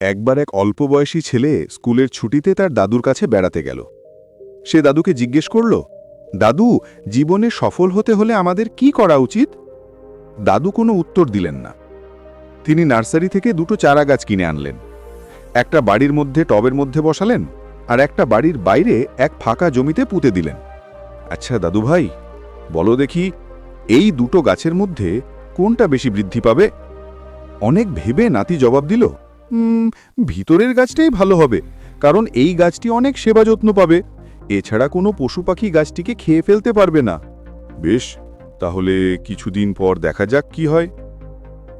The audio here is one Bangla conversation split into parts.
একবার এক অল্প বয়সী ছেলে স্কুলের ছুটিতে তার দাদুর কাছে বেড়াতে গেল। সে দাদুকে জিজ্ঞেস করল দাদু জীবনে সফল হতে হলে আমাদের কি করা উচিত? দাদু কোনো উত্তর দিলেন না। তিনি নার্সারি থেকে দুটো চারা গাছ কিনে আনলেন। একটা বাড়ির মধ্যে টবের মধ্যে বসালেন আর একটা বাড়ির বাইরে এক ফাঁকা জমিতে পুঁতে দিলেন। আচ্ছা দাদু ভাই বলো দেখি এই দুটো গাছের মধ্যে কোনটা বেশি বৃদ্ধি পাবে? অনেক ভেবে নাতি জবাব দিল "উম, ভিতরের গাছটাই ভালো হবে, কারণ এই গাছটি অনেক সেবা যত্ন পাবে। এছাড়া কোনো পশু পাখি গাছটিকে খেয়ে ফেলতে পারবে না। বেশ, তাহলে কিছুদিন পর দেখা যাক কি হয়।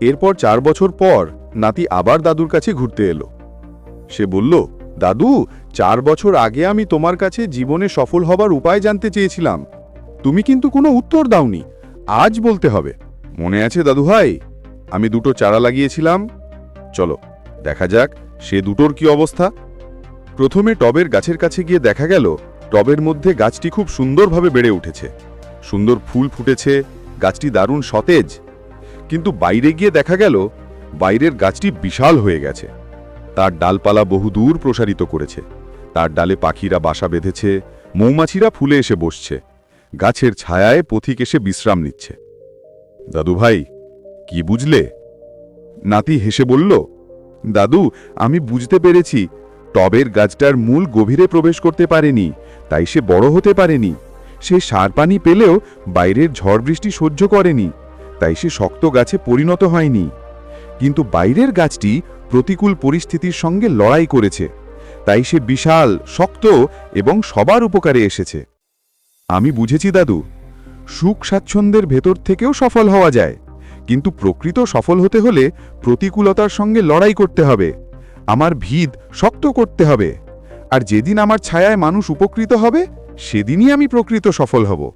এরপর চার বছর পর নাতি আবার দাদুর কাছে ঘুরতে এলো। সে বলল, দাদু, চার বছর আগে আমি তোমার কাছে জীবনে সফল হবার উপায় জানতে চেয়েছিলাম। তুমি কিন্তু কোনো উত্তর দাওনি, আজ বলতে হবে। মনে আছে দাদু ভাই আমি দুটো চারা লাগিয়েছিলাম। চলো দেখা যাক, সে দুটোর কি অবস্থা। প্রথমে টবের গাছের কাছে গিয়ে দেখা গেল, টবের মধ্যে গাছটি খুব সুন্দরভাবে বেড়ে উঠেছে। সুন্দর ফুল ফুটেছে, গাছটি দারুণ সতেজ। কিন্তু বাইরে গিয়ে দেখা গেল, বাইরের গাছটি বিশাল হয়ে গেছে। তার ডালপালা বহুদূর প্রসারিত করেছে। তার ডালে পাখিরা বাসা বেঁধেছে, মৌমাছিরা ফুলে এসে বসছে। গাছের ছায়ায় পথিক এসে বিশ্রাম নিচ্ছে। দাদু ভাই কি বুঝলে? নাতি হেসে বলল দাদু, আমি বুঝতে পেরেছি। টবের গাছটার মূল গভীরে প্রবেশ করতে পারেনি, তাই সে বড় হতে পারেনি। সে সার পানি পেলেও বাইরের ঝড় বৃষ্টি সহ্য করেনি, তাই সে শক্ত গাছে পরিণত হয়নি। কিন্তু বাইরের গাছটি প্রতিকূল পরিস্থিতির সঙ্গে লড়াই করেছে, তাই সে বিশাল, শক্ত এবং সবার উপকারে এসেছে। আমি বুঝেছি, দাদু, সুখ স্বাচ্ছন্দ্যের ভেতর থেকেও সফল হওয়া যায়। কিন্তু প্রকৃত সফল হতে হলে প্রতিকূলতার সঙ্গে লড়াই করতে হবে। আমার ভিত শক্ত করতে হবে। আর যেদিন আমার ছায়ায় মানুষ উপকৃত হবে, সেদিনই আমি প্রকৃত সফল হব।